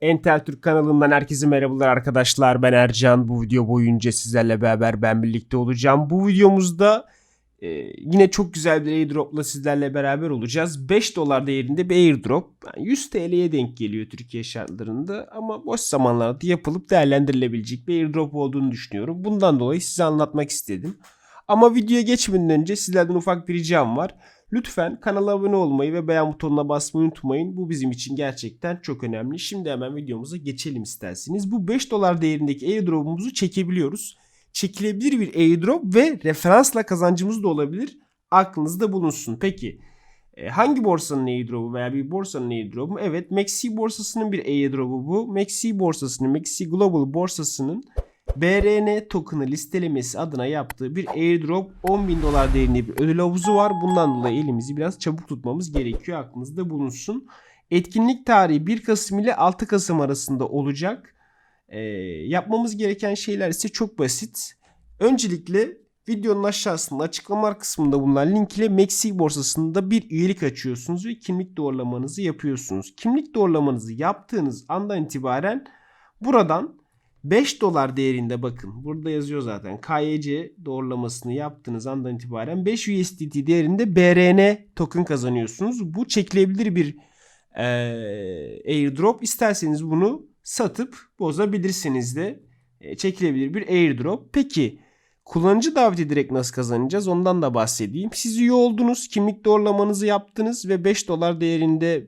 Entel Türk kanalından herkese merhabalar arkadaşlar. Ben Ercan. Bu video boyunca sizlerle beraber ben birlikte olacağım. Bu videomuzda e, yine çok güzel bir airdropla sizlerle beraber olacağız. 5 dolar değerinde bir airdrop. Yani 100 TL'ye denk geliyor Türkiye şartlarında ama boş zamanlarda yapılıp değerlendirilebilecek bir airdrop olduğunu düşünüyorum. Bundan dolayı size anlatmak istedim. Ama videoya geçmeden önce sizlerden ufak bir ricam var. Lütfen kanala abone olmayı ve beğen butonuna basmayı unutmayın. Bu bizim için gerçekten çok önemli. Şimdi hemen videomuza geçelim isterseniz. Bu 5 dolar değerindeki airdrop'umuzu çekebiliyoruz. Çekilebilir bir airdrop ve referansla kazancımız da olabilir. Aklınızda bulunsun. Peki e, hangi borsanın airdrop'u veya bir borsanın airdrop'u mu? Evet Maxi borsasının bir airdrop'u bu. Maxi borsasının, Maxi Global borsasının BRN token'ı listelemesi adına yaptığı bir airdrop 10 bin dolar değerinde bir ödül havuzu var. Bundan dolayı elimizi biraz çabuk tutmamız gerekiyor. Aklınızda bulunsun. Etkinlik tarihi 1 Kasım ile 6 Kasım arasında olacak. Ee, yapmamız gereken şeyler ise çok basit. Öncelikle videonun aşağısında açıklamalar kısmında bulunan link ile Maxi borsasında bir üyelik açıyorsunuz ve kimlik doğrulamanızı yapıyorsunuz. Kimlik doğrulamanızı yaptığınız andan itibaren buradan 5 dolar değerinde bakın. Burada yazıyor zaten. KYC doğrulamasını yaptığınız andan itibaren 5 USDT değerinde BRN token kazanıyorsunuz. Bu çekilebilir bir e, airdrop. İsterseniz bunu satıp bozabilirsiniz de e, çekilebilir bir airdrop. Peki kullanıcı davet ederek nasıl kazanacağız? Ondan da bahsedeyim. Siz üye oldunuz, kimlik doğrulamanızı yaptınız ve 5 dolar değerinde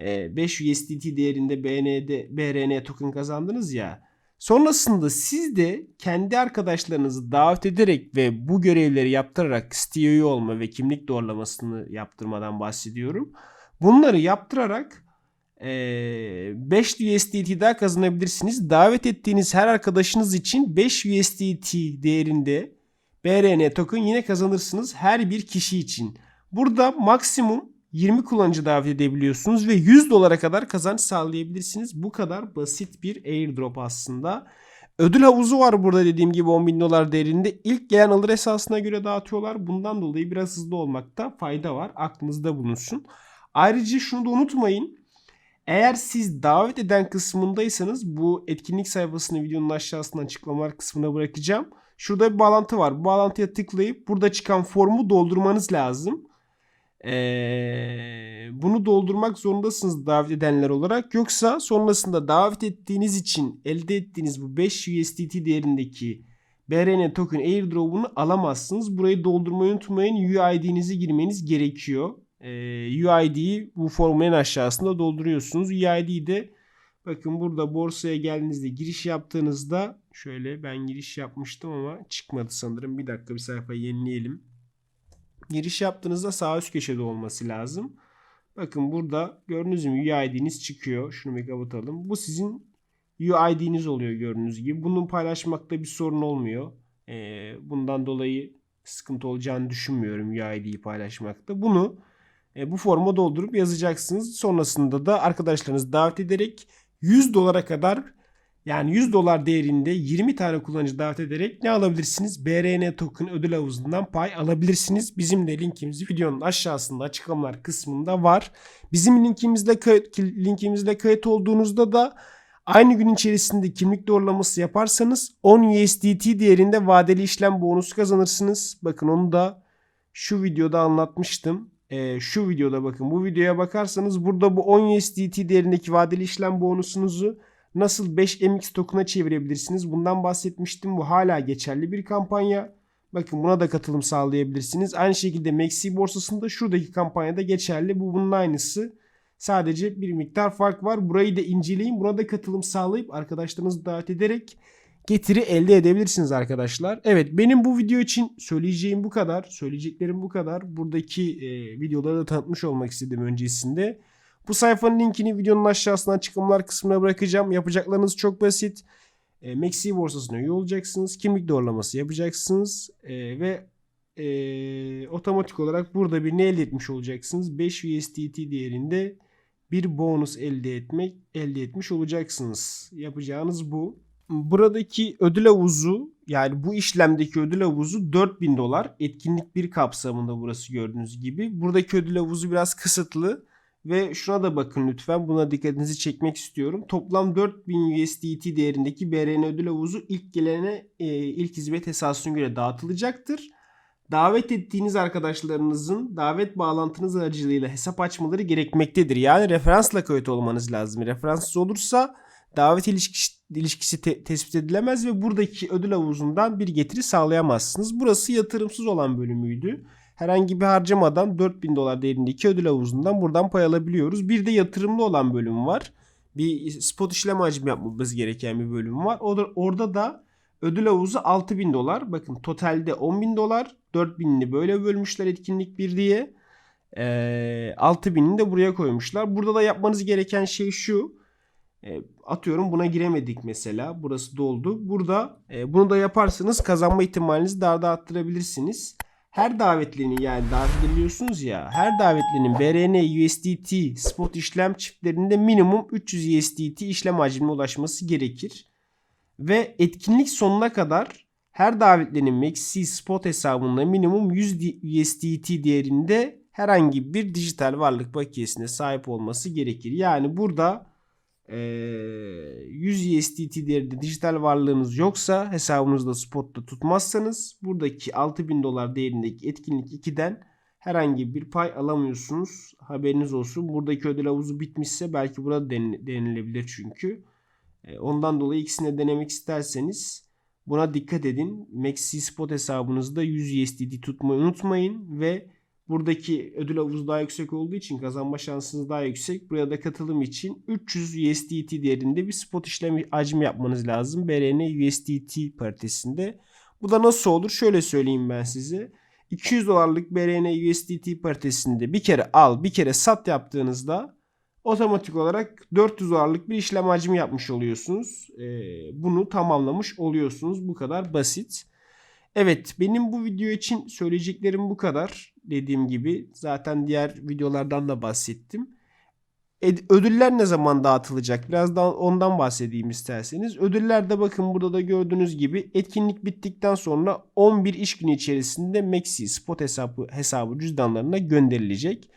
e, 5 USDT değerinde BND, BRN token kazandınız ya. Sonrasında siz de kendi arkadaşlarınızı davet ederek ve bu görevleri yaptırarak CEO olma ve kimlik doğrulamasını yaptırmadan bahsediyorum. Bunları yaptırarak e, 5 USDT daha kazanabilirsiniz. Davet ettiğiniz her arkadaşınız için 5 USDT değerinde BRN token yine kazanırsınız her bir kişi için. Burada maksimum 20 kullanıcı davet edebiliyorsunuz ve 100 dolara kadar kazanç sağlayabilirsiniz. Bu kadar basit bir airdrop aslında. Ödül havuzu var burada dediğim gibi 10 bin dolar değerinde. İlk gelen alır esasına göre dağıtıyorlar. Bundan dolayı biraz hızlı olmakta fayda var. Aklınızda bulunsun. Ayrıca şunu da unutmayın. Eğer siz davet eden kısmındaysanız bu etkinlik sayfasını videonun aşağısına açıklamalar kısmına bırakacağım. Şurada bir bağlantı var. Bu bağlantıya tıklayıp burada çıkan formu doldurmanız lazım. Ee, bunu doldurmak zorundasınız davet edenler olarak. Yoksa sonrasında davet ettiğiniz için elde ettiğiniz bu 5 USDT değerindeki BRN token airdrop'unu alamazsınız. Burayı doldurmayı unutmayın. UID'nizi girmeniz gerekiyor. Ee, UID'yi bu formun en aşağısında dolduruyorsunuz. UID'yi de bakın burada borsaya geldiğinizde giriş yaptığınızda şöyle ben giriş yapmıştım ama çıkmadı sanırım. Bir dakika bir sayfayı yenileyelim giriş yaptığınızda sağ üst köşede olması lazım. Bakın burada gördüğünüz mü UID'niz çıkıyor. Şunu bir kapatalım. Bu sizin UID'niz oluyor gördüğünüz gibi. Bunun paylaşmakta bir sorun olmuyor. Ee, bundan dolayı sıkıntı olacağını düşünmüyorum UID'yi paylaşmakta. Bunu e, bu forma doldurup yazacaksınız. Sonrasında da arkadaşlarınızı davet ederek 100 dolara kadar yani 100 dolar değerinde 20 tane kullanıcı davet ederek ne alabilirsiniz? BRN token ödül havuzundan pay alabilirsiniz. Bizim de linkimiz videonun aşağısında açıklamalar kısmında var. Bizim linkimizle kayıt, kayıt olduğunuzda da aynı gün içerisinde kimlik doğrulaması yaparsanız 10 USDT değerinde vadeli işlem bonusu kazanırsınız. Bakın onu da şu videoda anlatmıştım. Ee, şu videoda bakın bu videoya bakarsanız burada bu 10 USDT değerindeki vadeli işlem bonusunuzu nasıl 5MX token'a çevirebilirsiniz? Bundan bahsetmiştim. Bu hala geçerli bir kampanya. Bakın buna da katılım sağlayabilirsiniz. Aynı şekilde Maxi borsasında şuradaki kampanyada geçerli. Bu bunun aynısı. Sadece bir miktar fark var. Burayı da inceleyin. Buna da katılım sağlayıp arkadaşlarınızı davet ederek getiri elde edebilirsiniz arkadaşlar. Evet benim bu video için söyleyeceğim bu kadar. Söyleyeceklerim bu kadar. Buradaki e, videoları da tanıtmış olmak istedim öncesinde. Bu sayfanın linkini videonun aşağısına açıklamalar kısmına bırakacağım. Yapacaklarınız çok basit. E, Maxi borsasına üye olacaksınız. Kimlik doğrulaması yapacaksınız. E, ve e, otomatik olarak burada bir ne elde etmiş olacaksınız? 5 USDT değerinde bir bonus elde etmek elde etmiş olacaksınız. Yapacağınız bu. Buradaki ödül havuzu yani bu işlemdeki ödül havuzu 4000 dolar. Etkinlik bir kapsamında burası gördüğünüz gibi. Buradaki ödül havuzu biraz kısıtlı. Ve şuna da bakın lütfen. Buna dikkatinizi çekmek istiyorum. Toplam 4000 USDT değerindeki BRN ödül havuzu ilk gelene e, ilk hizmet esasına göre dağıtılacaktır. Davet ettiğiniz arkadaşlarınızın davet bağlantınız aracılığıyla hesap açmaları gerekmektedir. Yani referansla kayıt olmanız lazım. Referanssız olursa davet ilişkisi, ilişkisi te- tespit edilemez ve buradaki ödül havuzundan bir getiri sağlayamazsınız. Burası yatırımsız olan bölümüydü. Herhangi bir harcamadan 4000 dolar değerindeki ödül havuzundan buradan pay alabiliyoruz. Bir de yatırımlı olan bölüm var. Bir spot işlem hacmi yapmamız gereken bir bölüm var. Orada, orada da ödül havuzu 6000 dolar. Bakın totalde 10.000 dolar. 4000'ini böyle bölmüşler etkinlik bir diye. Ee, 6000'ini de buraya koymuşlar. Burada da yapmanız gereken şey şu. E, atıyorum buna giremedik mesela. Burası doldu. Burada e, bunu da yaparsanız kazanma ihtimalinizi daha da arttırabilirsiniz. Her davetlinin yani davet ediliyorsunuz ya her davetlinin BRN USDT spot işlem çiftlerinde minimum 300 USDT işlem hacmine ulaşması gerekir. Ve etkinlik sonuna kadar her davetlinin Maxi spot hesabında minimum 100 USDT değerinde herhangi bir dijital varlık bakiyesine sahip olması gerekir. Yani burada 100 USDT değerinde dijital varlığınız yoksa hesabınızda spotta tutmazsanız buradaki 6000 dolar değerindeki etkinlik 2'den herhangi bir pay alamıyorsunuz. Haberiniz olsun. Buradaki ödül havuzu bitmişse belki burada den- denilebilir çünkü. E, ondan dolayı ikisini de denemek isterseniz buna dikkat edin. Maxi Spot hesabınızda 100 USDT tutmayı unutmayın ve buradaki ödül havuzu daha yüksek olduğu için kazanma şansınız daha yüksek. Buraya da katılım için 300 USDT değerinde bir spot işlemi hacmi yapmanız lazım. BRN USDT paritesinde. Bu da nasıl olur? Şöyle söyleyeyim ben size. 200 dolarlık BRN USDT paritesinde bir kere al bir kere sat yaptığınızda otomatik olarak 400 dolarlık bir işlem hacmi yapmış oluyorsunuz. Ee, bunu tamamlamış oluyorsunuz. Bu kadar basit. Evet benim bu video için söyleyeceklerim bu kadar. Dediğim gibi zaten diğer videolardan da bahsettim. Ödüller ne zaman dağıtılacak? Biraz daha ondan bahsedeyim isterseniz. Ödüller de bakın burada da gördüğünüz gibi etkinlik bittikten sonra 11 iş günü içerisinde Maxi spot hesabı, hesabı cüzdanlarına gönderilecek.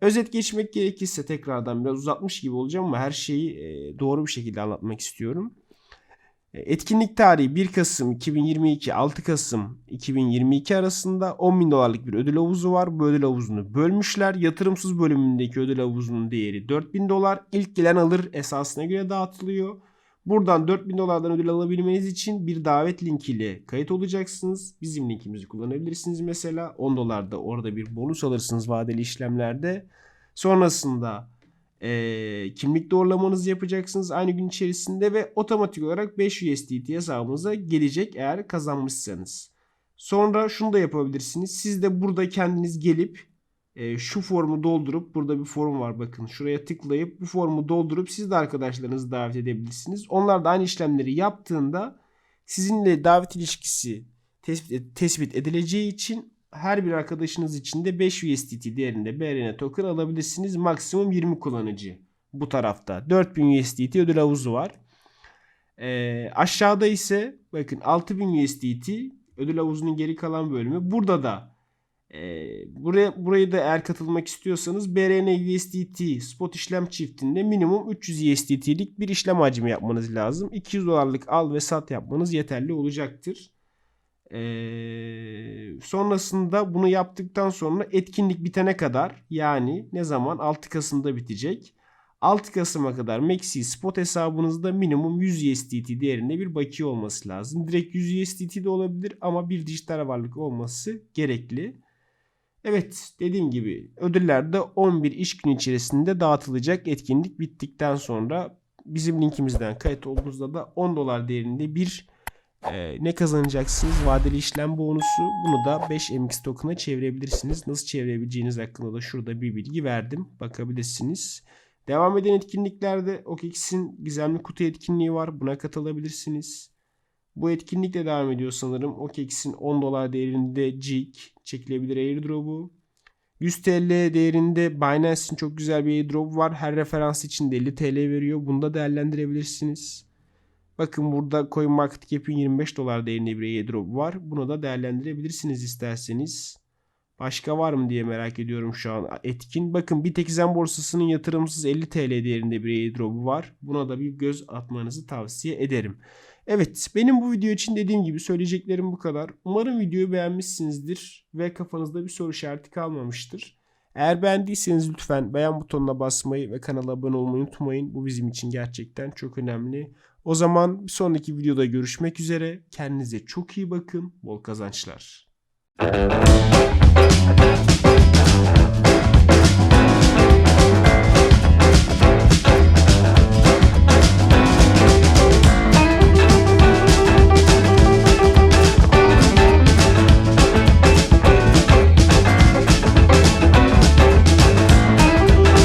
Özet geçmek gerekirse tekrardan biraz uzatmış gibi olacağım ama her şeyi doğru bir şekilde anlatmak istiyorum. E, Etkinlik tarihi 1 Kasım 2022 6 Kasım 2022 arasında 10 bin dolarlık bir ödül havuzu var. Bu ödül havuzunu bölmüşler. Yatırımsız bölümündeki ödül havuzunun değeri 4000 dolar. İlk gelen alır esasına göre dağıtılıyor. Buradan 4000 dolardan ödül alabilmeniz için bir davet linkiyle kayıt olacaksınız. Bizim linkimizi kullanabilirsiniz mesela. 10 dolar da orada bir bonus alırsınız vadeli işlemlerde. Sonrasında e, kimlik doğrulamanızı yapacaksınız aynı gün içerisinde ve otomatik olarak 5 USDT hesabınıza gelecek eğer kazanmışsanız. Sonra şunu da yapabilirsiniz. Siz de burada kendiniz gelip e, şu formu doldurup burada bir form var bakın şuraya tıklayıp bu formu doldurup siz de arkadaşlarınızı davet edebilirsiniz. Onlar da aynı işlemleri yaptığında sizinle davet ilişkisi tespit, tespit edileceği için her bir arkadaşınız için de 5 USDT değerinde BRN token alabilirsiniz. Maksimum 20 kullanıcı bu tarafta. 4000 USDT ödül havuzu var. Ee, aşağıda ise bakın 6000 USDT ödül havuzunun geri kalan bölümü. Burada da e, buraya burayı da eğer katılmak istiyorsanız BRN USDT spot işlem çiftinde minimum 300 USDT'lik bir işlem hacmi yapmanız lazım. 200 dolarlık al ve sat yapmanız yeterli olacaktır. Ee, sonrasında bunu yaptıktan sonra etkinlik bitene kadar yani ne zaman 6 Kasım'da bitecek. 6 Kasım'a kadar Maxi spot hesabınızda minimum 100 USDT değerinde bir bakiye olması lazım. Direkt 100 USDT de olabilir ama bir dijital varlık olması gerekli. Evet dediğim gibi ödüller de 11 iş günü içerisinde dağıtılacak etkinlik bittikten sonra bizim linkimizden kayıt olduğunuzda da 10 dolar değerinde bir ee, ne kazanacaksınız? Vadeli işlem bonusu. Bunu da 5MX token'a çevirebilirsiniz. Nasıl çevirebileceğiniz hakkında da şurada bir bilgi verdim. Bakabilirsiniz. Devam eden etkinliklerde OKX'in gizemli kutu etkinliği var. Buna katılabilirsiniz. Bu etkinlik de devam ediyor sanırım. OKX'in 10 dolar değerinde JIG çekilebilir airdrop'u. 100 TL değerinde Binance'in çok güzel bir airdrop var. Her referans için de 50 TL veriyor. Bunu da değerlendirebilirsiniz. Bakın burada CoinMarketCap'in 25 dolar değerinde bir airdrop var. Bunu da değerlendirebilirsiniz isterseniz. Başka var mı diye merak ediyorum şu an. Etkin. Bakın Bitexen borsasının yatırımsız 50 TL değerinde bir airdrop'u var. Buna da bir göz atmanızı tavsiye ederim. Evet benim bu video için dediğim gibi söyleyeceklerim bu kadar. Umarım videoyu beğenmişsinizdir ve kafanızda bir soru işareti kalmamıştır. Eğer beğendiyseniz lütfen beğen butonuna basmayı ve kanala abone olmayı unutmayın. Bu bizim için gerçekten çok önemli. O zaman bir sonraki videoda görüşmek üzere. Kendinize çok iyi bakın. Bol kazançlar.